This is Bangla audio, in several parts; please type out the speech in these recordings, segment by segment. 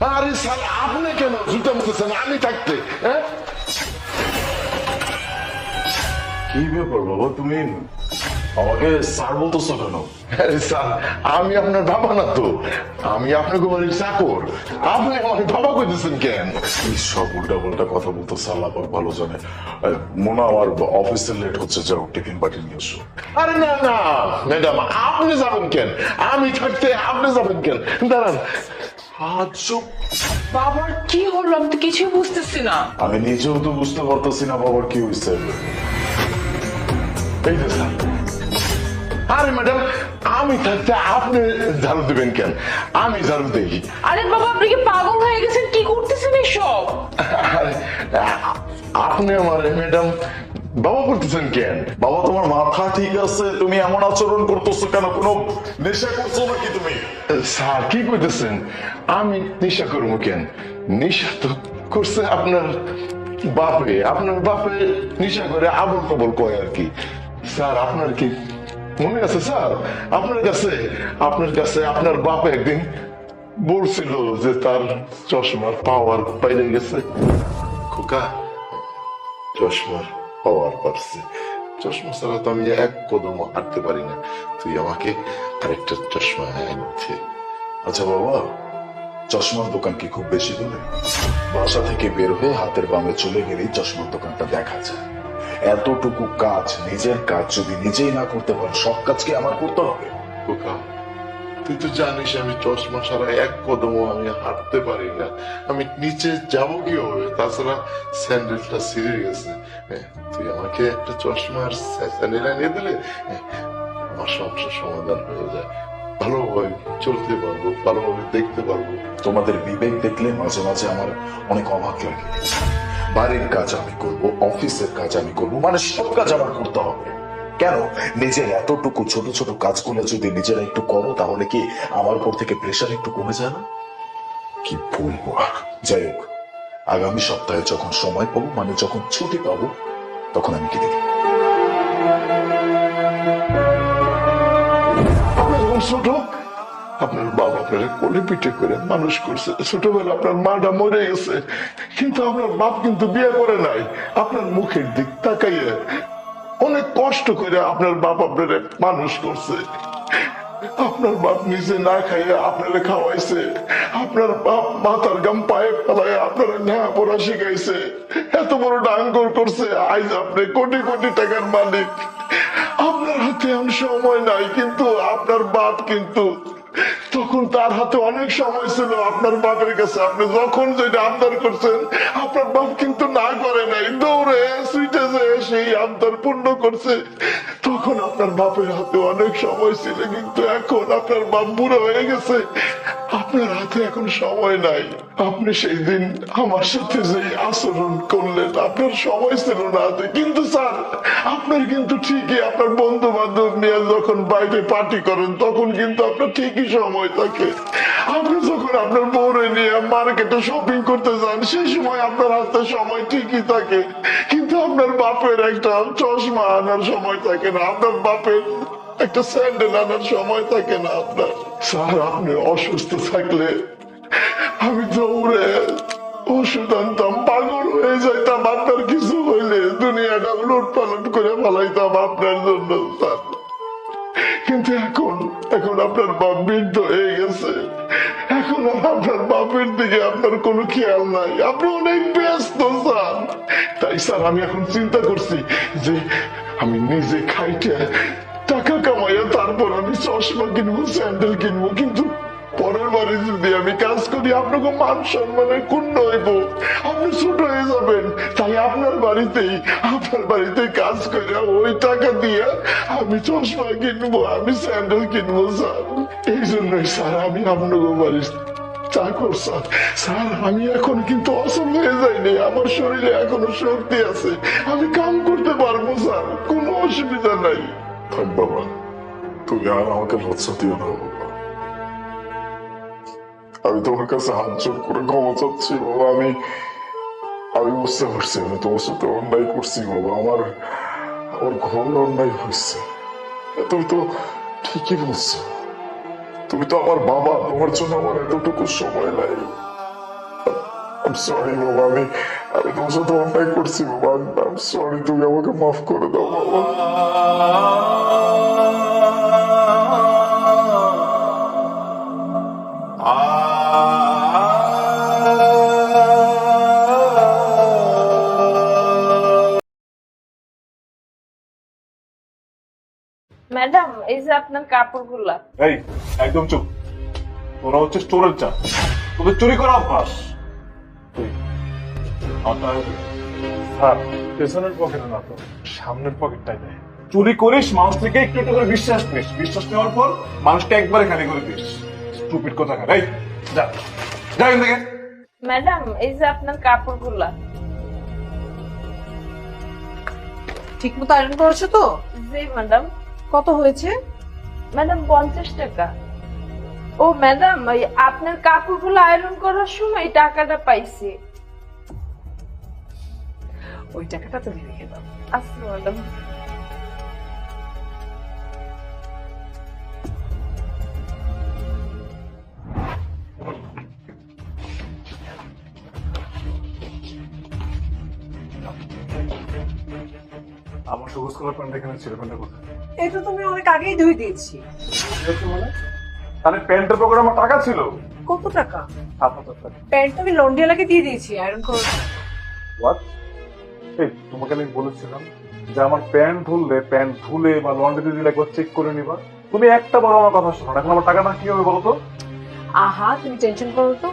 আরে স্যার আপনি কেন জুতা মুখেছেন আমি থাকতে হ্যাঁ? কি ব্যাপার বাবা তুমি আমাকে স্যার বলতেছো কেন? স্যার আমি আপনার বাবা না তো। আমি আপনাকে বাড়ির চাকর। আপনি আমার বাবা কইতেছেন কেন? সব উল্টা পাল্টা কথা বলতো আল্লাহ পাক ভালো জানে। মোনা আমার অফিসে লেট হচ্ছে যাও টিফিন পাঠিয়ে নিয়ে এসো আরে না না ম্যাডাম আপনি যাবেন কেন? আমি থাকতে আপনি যাবেন কেন? দাঁড়ান আজব বাবার কি হলো? আমি তো কিছুই বুঝতেছি না। আমি নিজেও তো বুঝতে পারতেছি না বাবার কি হয়েছে এই যে স্যার। আরে ম্যাডাম আমি থাকতে আপনি ঝাড়ু দিবেন কেন? আমি ঝাড়ু দেই। আরে বাবা আপনি কি পাগল হয়ে গেছেন? কি করতেছেন এসব? আরে, আপনি আমার ম্যাডাম বাবা করতেছেন কেন? বাবা, তোমার মাথা ঠিক আছে? তুমি এমন আচরণ করতেছো কেন? কোনো নেশা করছ নাকি তুমি? স্যার কি কইতেছেন আমি নেশা করব কেন? নেশা তো করছে আপনার বাপে। আপনার বাপে নেশা করে আবল কবল কয় আর কি। স্যার, আপনার কি মনে আছে, স্যার? আপনার কাছে আপনার কাছে আপনার বাপ একদিন বলছিল যে তার চশমার পাওয়ার বাইরে গেছে। খোকা, চশমার পাওয়ার পারছে। চশমা ছাড়া তো আমি এক কদম হাঁটতে পারি না। তুই আমাকে আরেকটা চশমা আনতে আচ্ছা বাবা, চশমার দোকান কি খুব বেশি দূরে? বাসা থেকে বের হয়ে হাতের বামে চলে গেলেই চশমার দোকানটা দেখা যায়। এতটুকু কাজ, নিজের কাজ যদি নিজেই না করতে পারো, সব কাজ কি আমার করতে হবে? তুই তো জানিস আমি চশমা ছাড়া এক কদমও আমি হাঁটতে পারি না। আমি নিচে যাব কি হবে তাছাড়া স্যান্ডেলটা ছিঁড়ে গেছে। হ্যাঁ, তুই আমাকে একটা চশমা আর স্যান্ডেল এনে দিলে হ্যাঁ, আমার সমস্যার সমাধান হয়ে যায়। ভালোভাবে চলতে পারব ভালোভাবে দেখতে পারব। তোমাদের বিবেক দেখলে মাঝে মাঝে আমার অনেক অবাক লাগে। বাড়ির কাজ আমি করব অফিসের কাজ আমি করব মানে সব কাজ আমার করতে হবে। কেন? নিজের এতটুকু ছোট ছোট কাজগুলো যদি নিজেরা একটু করো, তাহলে কি আমার উপর থেকে প্রেশার একটু কমে যায় না? কি বলব? যাই হোক, আগামী সপ্তাহে যখন সময় পাবো মানে যখন ছুটি পাবো, তখন আমি কি দেখি আপনার বাবা আপনার কোলে পিঠে করে মানুষ করছে। ছোটবেলা আপনার মাটা মরে গেছে। কিন্তু আপনার বাপ কিন্তু বিয়ে করে নাই। আপনার মুখের দিক তাকাইয়ে অনেক কষ্ট করে আপনার বাপ আপনার মানুষ করছে। আপনার বাপ নিজে না খাইয়ে আপনারা খাওয়াইছে। আপনার বাপ মাথার গাম পায়ে ফেলায় আপনারা পড়া শিখাইছে। এত বড় ডাঙ্গর করছে, আজ আপনি কোটি কোটি টাকার মালিক। আপনার হাতে এখন সময় নাই, কিন্তু আপনার বাপ কিন্তু তখন তার হাতে অনেক সময় ছিল। আপনার বাপের কাছে আপনি যখন যেটা আবদার করছেন, আপনার বাপ কিন্তু না করে নাই। দৌড়ে সুইটে যে সেই আবদার পূর্ণ করছে। তখন আপনার বাপের হাতে অনেক সময় ছিল, কিন্তু এখন আপনার বাপ বুড়ো হয়ে গেছে। আপনার হাতে এখন সময় নাই। আপনি সেই দিন আমার সাথে যে আচরণ করলেন, আপনার সময় ছিল না হাতে। কিন্তু স্যার, আপনার কিন্তু ঠিকই, আপনার বন্ধু বান্ধব নিয়ে যখন বাইরে পার্টি করেন, তখন কিন্তু আপনার ঠিকই সময় থাকে। আপনি যখন আপনার বউরে নিয়ে মার্কেটে শপিং করতে যান, সেই সময় আপনার হাতে সময় ঠিকই থাকে। কিন্তু আপনার বাপের একটা চশমা আনার সময় থাকে না, আপনার বাপের একটা স্যান্ডেল আনার সময় থাকে না আপনার। স্যার, আপনি অসুস্থ থাকলে আমি দৌড়ে ওষুধ আনতাম, পাগল হয়ে যাইতাম, আপনার কিছু হইলে দুনিয়াটা উলট পালট করে ফেলাইতাম আপনার জন্য, স্যার। কিন্তু এখন এখন আপনার বাপ বৃদ্ধ হয়ে গেছে। এখন আর আপনার বাপের দিকে আপনার কোনো খেয়াল নাই। আপনি অনেক ব্যস্ত, স্যার। তাই, স্যার, আমি এখন চিন্তা করছি যে আমি নিজে খাইতে টাকা কামাইয়া তারপর আমি চশমা কিনবো, স্যান্ডেল কিনবো, কিন্তু আমি এখন কিন্তু অসম হয়ে যাইনি। আমার শরীরে এখনও শক্তি আছে। আমি কাম করতে পারব, স্যার। কোনো অসুবিধা নাই। থাক বাবা তুমি আর আমাকে লজ্জা দিও না আমি তোমার কাছে হাত জোর করে ক্ষমা চাচ্ছি, বাবা। আমি আমি বুঝতে পারছি, আমি তোমার সাথে অন্যায় করছি, বাবা। আমার আমার ঘোর অন্যায় হয়েছে। তুমি তো ঠিকই বলছো। তুমি তো আমার বাবা, তোমার জন্য আমার এতটুকু সময় নাই। সরি বাবা। আমি আমি তোমার সাথে অন্যায় করছি, বাবা। সরি তুমি আমাকে মাফ করে দাও, বাবা। ম্যাডাম এই যে আপনার কাপড়গুলা। এই একদম চুপ। তোরা হচ্ছে স্টোরের চা তোদের চুরি করা অভ্যাস। স্যার পেছনের পকেটে না তো সামনের পকেটটাই দেয়। চুরি করিস মানুষ থেকে একটু একটু করে বিশ্বাস নিস। বিশ্বাস নেওয়ার পর মানুষকে একবারে খালি করে দিস। স্টুপিড কথা এই যা। যা এখান থেকে। ম্যাডাম এই যে আপনার কাপড়গুলা। ঠিক মতো আয়রন করেছ তো? জি ম্যাডাম। কত হয়েছে? ম্যাডাম পঞ্চাশ টাকা। ও ম্যাডাম ওই আপনার কাপড়গুলো আয়রন করার সময় টাকাটা পাইছি। ওই টাকাটা তুমি রেখে দাও। আচ্ছা ম্যাডাম আমার সবুজ কালার প্যান্ট এখানে ছিল প্যান্টটা কোথায় এটা তুমি অনেক আগেই ধুয়ে দিয়েছি। মানে? তাহলে প্যান্টের পকেটে আমার টাকা ছিল। কত টাকা? সাত হাজার টাকা। প্যান্ট আমি লন্ড্রিওয়ালাকে দিয়ে দিয়েছি আয়রন করে হোয়াট এই তোমাকে আমি বলেছিলাম যে আমার প্যান্ট ধুললে প্যান্ট ধুলে বা লন্ড্রিতে দিলে একবার চেক করে নিবা। তুমি একটা বড় আমার কথা শোনো। এখন আমার টাকাটা কি হবে বলো তো? আহা তুমি টেনশন করো তো।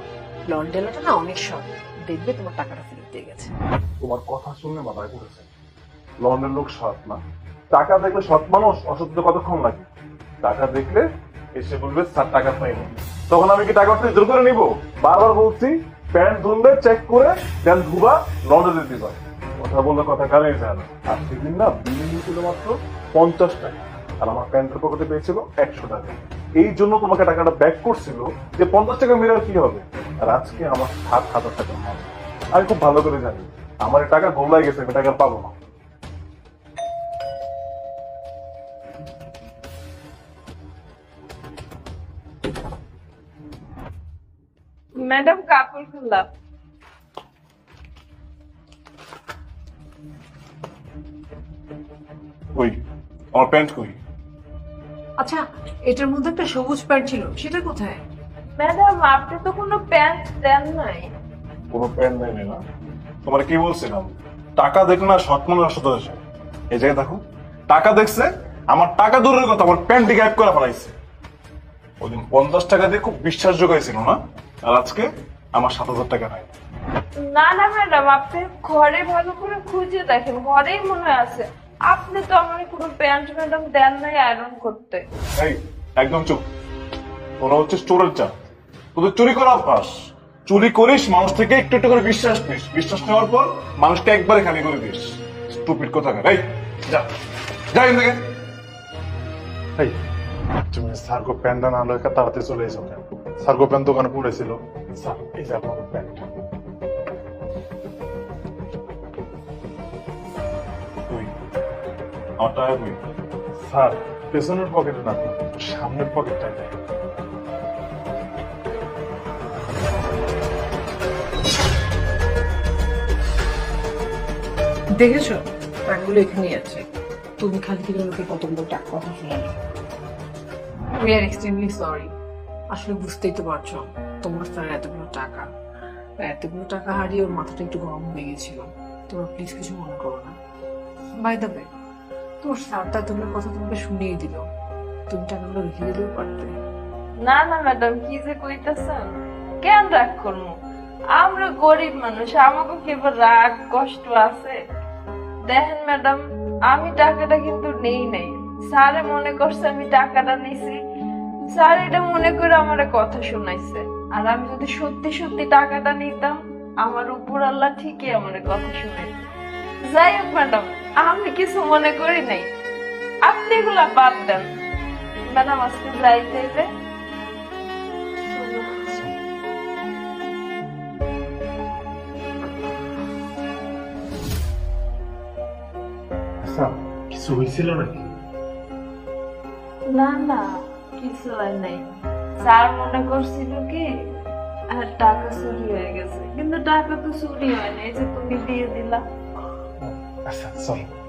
লন্ড্রিওয়ালাটা না অনেক সৎ দেখবে তোমার টাকাটা ফেরত দিয়ে গেছে। তোমার কথা শুনলে মাথায় পড়েছে। লন্ডনের লোক সৎ না। টাকা দেখলে সৎ মানুষ অসত্য কতক্ষণ লাগে? টাকা দেখলে এসে বলবে, স্যার, টাকা পাইনি তখন আমি কি টাকা জোর করে নিব? বারবার বলছি, প্যান্ট ধুললে চেক করে, দেন ধুবা লন্ডনে দিবা। কথা বললে কথা কানে যায় না। আর সেদিন না বিল নিয়েছিল মাত্র পঞ্চাশ টাকা, আর আমার প্যান্টের পকেটে পেয়েছিল একশো টাকা। এই জন্য তোমাকে টাকাটা ব্যাক করছিল যে পঞ্চাশ টাকা মেরে আর কি হবে? আর আজকে আমার সাত হাজার টাকা। আমি খুব ভালো করে জানি, আমার টাকা গোলাই গেছে, আমি টাকা পাবো না। কাপড় খুললাম। কই? আমার প্যান্ট কই? আচ্ছা এটার মধ্যে একটা সবুজ প্যান্ট ছিল সেটা কোথায়? ম্যাডাম আপনি তো কোনো প্যান্ট দেন নাই। কোনো প্যান্ট না। তোমার কি বলছিলাম? টাকা দেখলে না সৎ মানুষ আসতে হয়েছে এই জায়গায় দেখো। টাকা দেখছে আমার টাকা দূরের কথা আমার প্যান্ট গায়েব করে ফেলাইছে ওদিন পঞ্চাশ টাকা দিয়ে খুব বিশ্বাস যোগাইছিল না? আর আজকে আমার সাত হাজার টাকা নাই। না না ম্যাডাম আপনি ঘরে ভালো করে খুঁজে দেখেন ঘরেই মনে হয় আছে। আপনি তো আমার কোনো প্যান্ট ম্যাডাম দেন নাই আয়রন করতে। এই একদম চুপ। তোরা হচ্ছে স্টোরের চা তোদের চুরি করা অভ্যাস। চুরি করিস মানুষ থেকে একটু একটু করে বিশ্বাস নিস। বিশ্বাস নেওয়ার পর মানুষকে একবারে খালি করে দিস। স্টুপিড কথা এই যা। যা এখান থেকে। এই তুমি সার্গো প্যান্টটা না লয় তাড়াতাড়ি চলে এসো। সার্গো প্যান্ট দোকানে পড়েছিল। স্যার এই যে প্যান্ট আমার স্যার পেছনের পকেটে না সামনের পকেটটাই দেয়। দেখেছ? টাকাগুলো এখানেই আছে। তুমি খালি থেকে লোকে কতগুলো টাকা কথা শুনে উই আর এক্সট্রিমলি সরি আসলে বুঝতেই তো পারছ, তোমার স্যার এতগুলো টাকা। এতগুলো টাকা হারিয়ে ওর মাথাটা একটু গরম হয়ে গেছিল। তোমরা প্লিজ কিছু মনে করো না। বাই দ্য তোমার স্যারটা তোমার কথা তোমাকে শুনিয়ে দিল। তুমি টাকাগুলো রেখে দিলেও পারতে। না না, ম্যাডাম, কি যে কইতাছেন? কেন রাগ করব আমরা গরিব মানুষ, আমাকে কি রাগ, কষ্ট আছে? দেখেন ম্যাডাম, আমি টাকাটা কিন্তু নেই নাই। স্যারে মনে করছে আমি টাকাটা নিছি। স্যার এটা মনে করে আমার কথা শোনাইছে। আর আমি যদি সত্যি সত্যি টাকাটা নিতাম আমার উপর আল্লাহ ঠিকই আমার কথা শুনে যাই হোক ম্যাডাম আমি কিছু মনে করি নাই। আপনি এগুলা বাদ দেন। ম্যাডাম আজকে যাই চাইলে স্যার কিছু হয়েছিল নাকি? না না। কিছু হয় নাই। স্যার মনে করছিল কি, আর টাকা চুরি হয়ে গেছে। কিন্তু টাকা তো চুরি হয় নাই যে তুমি দিয়ে দিলা। আচ্ছা চলো।